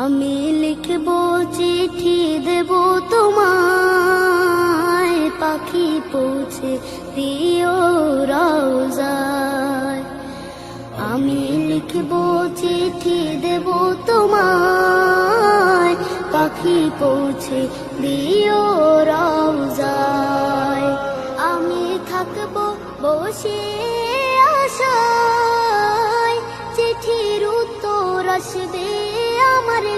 আমি লিখব চিঠি দেব তোমায়, পাখি পৌঁছে দিও রওজায়। আমি লিখব চিঠি দেব তোমায়, পাখি পৌঁছে দিও রওজায়। আমি থাকব বসে আশায়, চিঠির উত্তর আসবে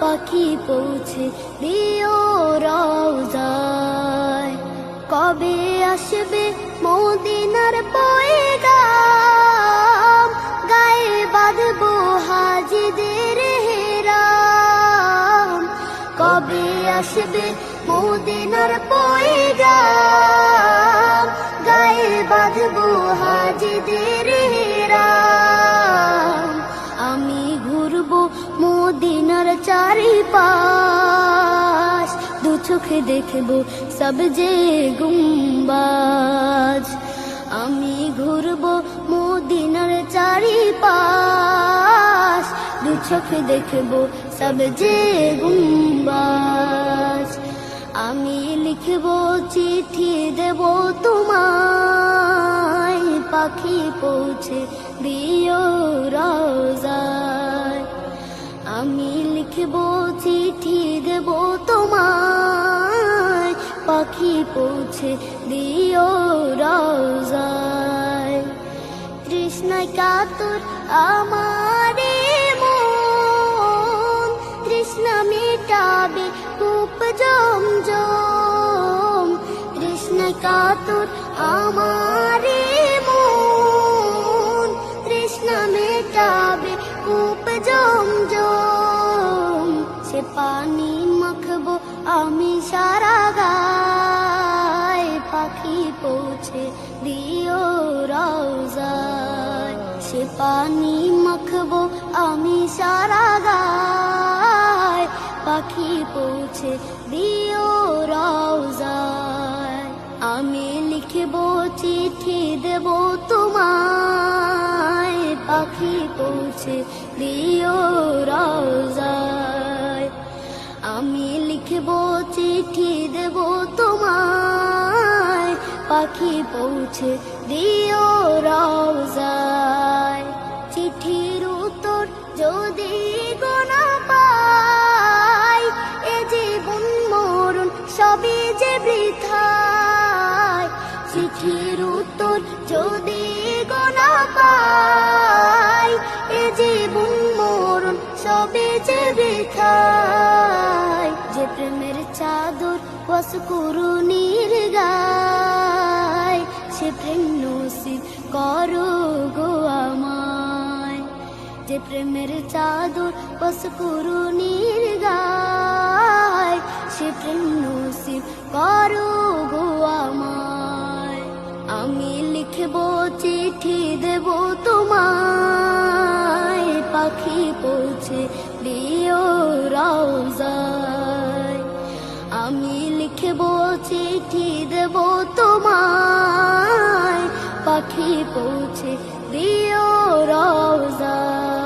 পাখি পৌঁছে দিও রওজায়। কবে আসবে মদিনার পয়গাম? গায়ে বাঁধবো হাজিদের হেরাম। কবে আসবে মদিনার পয়গাম? মদিনার চারিপাশ। দু চোখে দেখব সব যে গুম্বাজ। আমি ঘুরবো মদিনার চারিপাশ। দু চোখে দেখব সব যে গুম্বাজ। আমি লিখব চিঠি দেব তোমায়। পাখি পৌঁছে দিও রওজায় আমি লিখব চিঠি দেব তোমায়। পাখি পৌঁছে দিও রওজায়। তৃষ্ণায় কাতর আমারে মন। তৃষ্ণা মেটাবে কূপ জমজম। তৃষ্ণায় কাতর আমারে সারা গায় পাখি পৌঁছে দিও রওজায়। সে পানি মাখবো আমি সারা গায় পাখি পৌঁছে দিও রওজায়। আমি লিখব চিঠি দেব তোমায়, পাখি পৌঁছে দিও রওজায়। আমি লিখব চিঠি দেব তোমায়। পাখি পৌঁছে দিও রওজায়। চিঠির উত্তর যদি গোনা পাই, এ জীবন মরণ সবই যে বৃথায়। চিঠির উত্তর যদি গোনা পাই, এ জীবন মরণ সবে যে বৃথায়। যে প্রেমের চাদর, বস করুণীর গায়। সে প্রেম নসিব করো গো আমায়। যে প্রেমের চাদর, বস করুণীর গায়। সে প্রেম নসিব করো গো আমায়। আমি লিখব চিঠি, দেব তোমায়। পাখি পৌঁছে দিও দেব তোমায়। পাখি পৌঁছে দিও রওজায়।